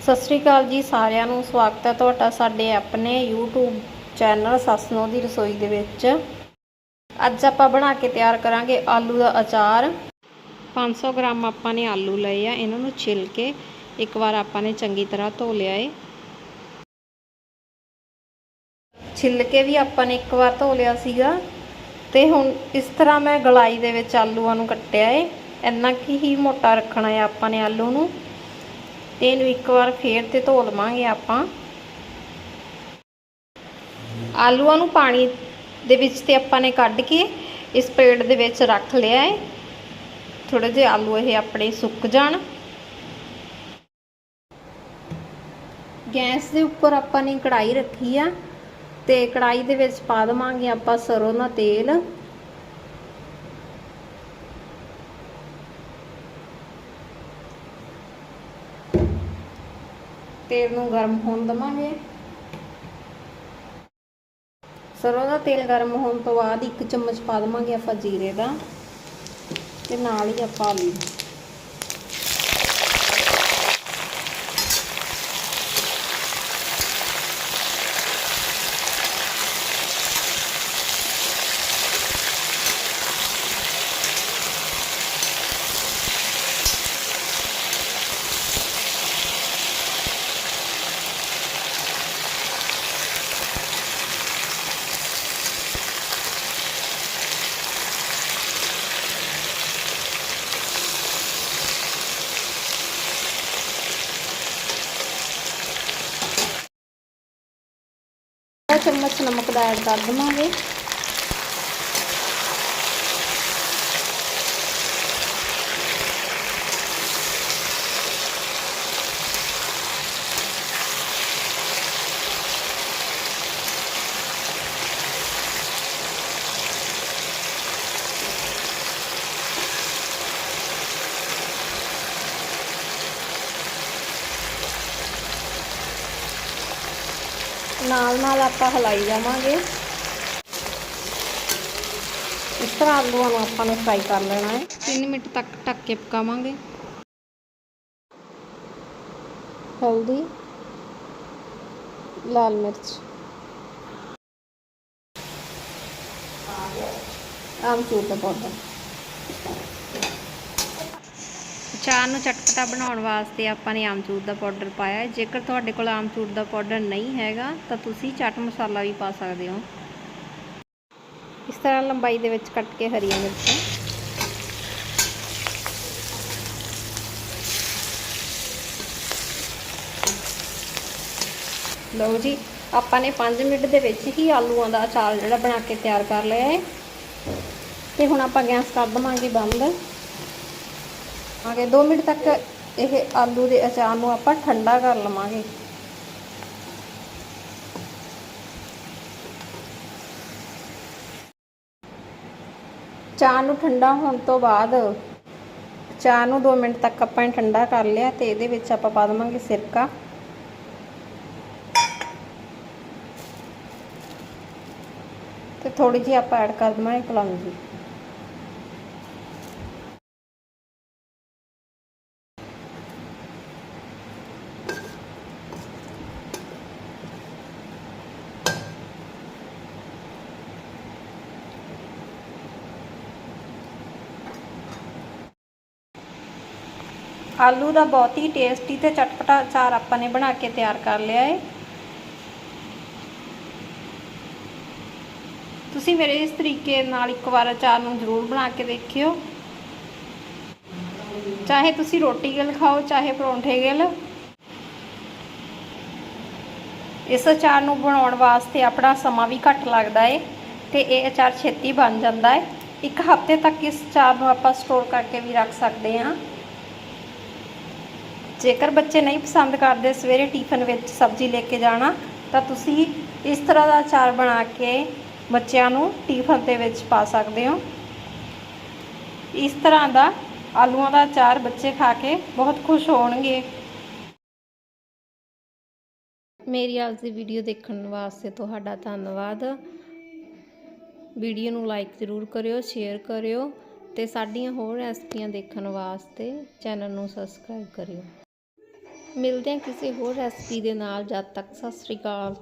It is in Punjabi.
ਸਤਿ ਸ਼੍ਰੀ ਅਕਾਲ ਜੀ ਸਾਰਿਆਂ ਨੂੰ, ਸਵਾਗਤ ਹੈ ਤੁਹਾਡਾ ਸਾਡੇ ਆਪਣੇ YouTube ਚੈਨਲ ਸਸਨੋ ਦੀ ਰਸੋਈ ਦੇ ਵਿੱਚ। ਅੱਜ ਆਪਾਂ ਬਣਾ ਕੇ ਤਿਆਰ ਕਰਾਂਗੇ ਆਲੂ ਦਾ ਅਚਾਰ। 500 ਗ੍ਰਾਮ ਆਪਾਂ ਨੇ ਆਲੂ ਲਏ ਆ, ਇਹਨਾਂ ਨੂੰ ਛਿਲ ਕੇ ਇੱਕ ਵਾਰ ਆਪਾਂ ਨੇ ਚੰਗੀ ਤਰ੍ਹਾਂ ਧੋ ਲਿਆ ਏ। ਛਿੱਲ ਕੇ ਵੀ ਆਪਾਂ ਨੇ ਇੱਕ ਵਾਰ ਧੋ ਲਿਆ ਸੀਗਾ ਤੇ ਹੁਣ ਇਸ ਤਰ੍ਹਾਂ ਮੈਂ ਗਲਾਈ ਦੇ ਵਿੱਚ ਆਲੂਆਂ ਨੂੰ ਕੱਟਿਆ ਏ। ਇੰਨਾ ਕੀ ਹੀ ਮੋਟਾ ਰੱਖਣਾ ਹੈ ਆਪਾਂ ਨੇ ਆਲੂ ਨੂੰ। ਤੇ ਇਹਨੂੰ ਇੱਕ ਵਾਰ ਫੇਰ ਤੇ ਧੋ ਲਵਾਂਗੇ ਆਪਾਂ। ਆਲੂਆਂ ਨੂੰ ਪਾਣੀ ਦੇ ਵਿੱਚ ਤੇ ਆਪਾਂ ਨੇ ਕੱਢ ਕੇ ਇਸ ਪਲੇਟ ਦੇ ਵਿੱਚ ਰੱਖ ਲਿਆ ਹੈ। ਥੋੜੇ ਜਿਹੇ ਆਲੂ ਇਹ ਆਪਣੇ ਸੁੱਕ ਜਾਣ। ਗੈਸ ਦੇ ਉੱਪਰ ਆਪਾਂ ਨੇ ਕੜਾਈ ਰੱਖੀ ਆ ਤੇ ਕੜਾਈ ਦੇ ਵਿੱਚ ਪਾ ਦਵਾਂਗੇ ਆਪਾਂ ਸਰੋਂ ਦਾ ਤੇਲ। ਤੇਲ ਨੂੰ ਗਰਮ ਹੋਣ ਦਵਾਂਗੇ। ਸਰੋਂ ਦਾ ਤੇਲ ਗਰਮ ਹੋਣ ਤੋਂ ਬਾਅਦ ਇੱਕ ਚਮਚ ਪਾ ਦਵਾਂਗੇ ਆਪਾਂ ਜੀਰੇ ਦਾ। ਤੇ ਨਾਲ ਹੀ ਆਪਾਂ ਆਲੂ। ਚਮਚ ਨਮਕ ਦਾ ਐਡ ਕਰ ਦਵਾਂਗੇ। ਨਾਲ ਨਾਲ ਆਪਾਂ ਹਲਾਈ ਜਾਵਾਂਗੇ। ਇਸ ਤਰ੍ਹਾਂ ਆਲੂਆਂ ਨੂੰ ਆਪਾਂ ਨੂੰ ਫਰਾਈ ਕਰ ਲੈਣਾ ਹੈ। 3 ਮਿੰਟ ਤੱਕ ਢੱਕ ਕੇ ਪਕਾਵਾਂਗੇ। ਹਲਦੀ ਲਾਲ ਮਿਰਚ। ਆਮਚੂਰ ਦਾ ਪਾਊਡਰ ਚਾਹ ਨੂੰ ਚਟਪਟਾ ਬਣਾਉਣ ਵਾਸਤੇ ਆਪਾਂ ਨੇ ਆਮਚੂਰ ਦਾ ਪਾਊਡਰ ਪਾਇਆ ਹੈ। ਜੇਕਰ ਤੁਹਾਡੇ ਕੋਲ ਆਮਚੂਰ ਦਾ ਪਾਊਡਰ ਨਹੀਂ ਹੈਗਾ, ਤਾਂ ਤੁਸੀਂ ਚਾਟ ਮਸਾਲਾ ਵੀ ਪਾ ਸਕਦੇ ਹੋ। ਇਸ ਤਰ੍ਹਾਂ ਲੰਬਾਈ ਦੇ ਵਿੱਚ ਕੱਟ ਕੇ ਹਰੀਆਂ ਮਿਰਚਾਂ। ਲਓ ਜੀ, ਆਪਾਂ ਨੇ 5 ਮਿੰਟ ਦੇ ਵਿੱਚ ਹੀ ਆਲੂਆਂ ਦਾ ਅਚਾਰ ਜਿਹੜਾ ਬਣਾ ਕੇ ਤਿਆਰ ਕਰ ਲਿਆ ਹੈ। ਤੇ ਹੁਣ ਆਪਾਂ ਗੈਸ ਕਰ ਦਵਾਂਗੇ ਬੰਦ। ਆਗੇ 2 ਮਿੰਟ ਤੱਕ ਇਹ ਆਲੂ ਦੇ ਅਚਾਰ ਨੂੰ ਆਪਾਂ ਠੰਡਾ ਕਰ ਲਵਾਂਗੇ। ਚਾਹ ਨੂੰ ਠੰਡਾ ਹੋਣ ਤੋਂ ਬਾਅਦ ਚਾਹ ਨੂੰ 2 ਮਿੰਟ ਤੱਕ ਆਪਾਂ ਨੇ ਠੰਡਾ ਕਰ ਲਿਆ ਤੇ ਇਹਦੇ ਵਿੱਚ ਆਪਾਂ ਪਾ ਦਵਾਂਗੇ ਸਿਰਕਾ। ਤੇ ਥੋੜੀ ਜਿਹੀ ਆਪਾਂ ਐਡ ਕਰ ਦਵਾਂਗੇ ਕਲੌਂਜੀ ਆਲੂ ਦਾ ਬਹੁਤ ਹੀ ਟੇਸਟੀ ਤੇ ਚਟਪਟਾ ਅਚਾਰ ਆਪਾਂ ਨੇ ਬਣਾ ਕੇ ਤਿਆਰ ਕਰ ਲਿਆ ਹੈ ਤੁਸੀਂ ਮੇਰੇ ਇਸ ਤਰੀਕੇ ਨਾਲ ਇੱਕ ਵਾਰ ਅਚਾਰ ਨੂੰ ਜ਼ਰੂਰ ਬਣਾ ਕੇ ਦੇਖਿਓ। ਚਾਹੇ ਤੁਸੀਂ ਰੋਟੀ ਨਾਲ ਖਾਓ, ਚਾਹੇ ਪਰੌਂਠੇ ਨਾਲ ਇਸ ਅਚਾਰ ਨੂੰ ਬਣਾਉਣ ਵਾਸਤੇ ਆਪਣਾ ਸਮਾਂ ਵੀ ਘੱਟ ਲੱਗਦਾ ਏ ਤੇ ਇਹ ਅਚਾਰ ਛੇਤੀ ਬਣ ਜਾਂਦਾ ਹੈ ਇੱਕ ਹਫ਼ਤੇ ਤੱਕ ਇਸ ਅਚਾਰ ਨੂੰ ਆਪਾਂ ਸਟੋਰ ਕਰਕੇ ਵੀ ਰੱਖ ਸਕਦੇ ਹਾਂ ਜੇਕਰ ਬੱਚੇ ਨਹੀਂ ਪਸੰਦ ਕਰਦੇ ਸਵੇਰੇ ਟਿਫਨ ਵਿੱਚ ਸਬਜ਼ੀ ਲੈ ਕੇ ਜਾਣਾ, ਤਾਂ ਤੁਸੀਂ ਇਸ ਤਰ੍ਹਾਂ ਦਾ ਅਚਾਰ ਬਣਾ ਕੇ ਬੱਚਿਆਂ ਨੂੰ ਟਿਫਨ ਦੇ ਵਿੱਚ ਪਾ ਸਕਦੇ ਹੋ। ਇਸ ਤਰ੍ਹਾਂ ਦਾ ਆਲੂਆਂ ਦਾ ਅਚਾਰ ਬੱਚੇ ਖਾ ਕੇ ਬਹੁਤ ਖੁਸ਼ ਹੋਣਗੇ। ਮੇਰੀ ਅੱਜ ਦੀ ਵੀਡੀਓ ਦੇਖਣ ਵਾਸਤੇ ਤੁਹਾਡਾ ਧੰਨਵਾਦ। ਵੀਡੀਓ ਨੂੰ ਲਾਈਕ ਜ਼ਰੂਰ ਕਰਿਓ, ਸ਼ੇਅਰ ਕਰਿਓ ਤੇ ਸਾਡੀਆਂ ਹੋਰ ਰੈਸਪੀਆਂ ਦੇਖਣ ਵਾਸਤੇ ਚੈਨਲ ਨੂੰ ਸਬਸਕ੍ਰਾਈਬ ਕਰਿਓ। ਮਿਲਦੇ ਹਾਂ ਕਿਸੇ ਹੋਰ ਰੈਸਪੀ ਦੇ ਨਾਲ। ਜਦ ਤੱਕ ਸਤਿ ਸ਼੍ਰੀ ਅਕਾਲ।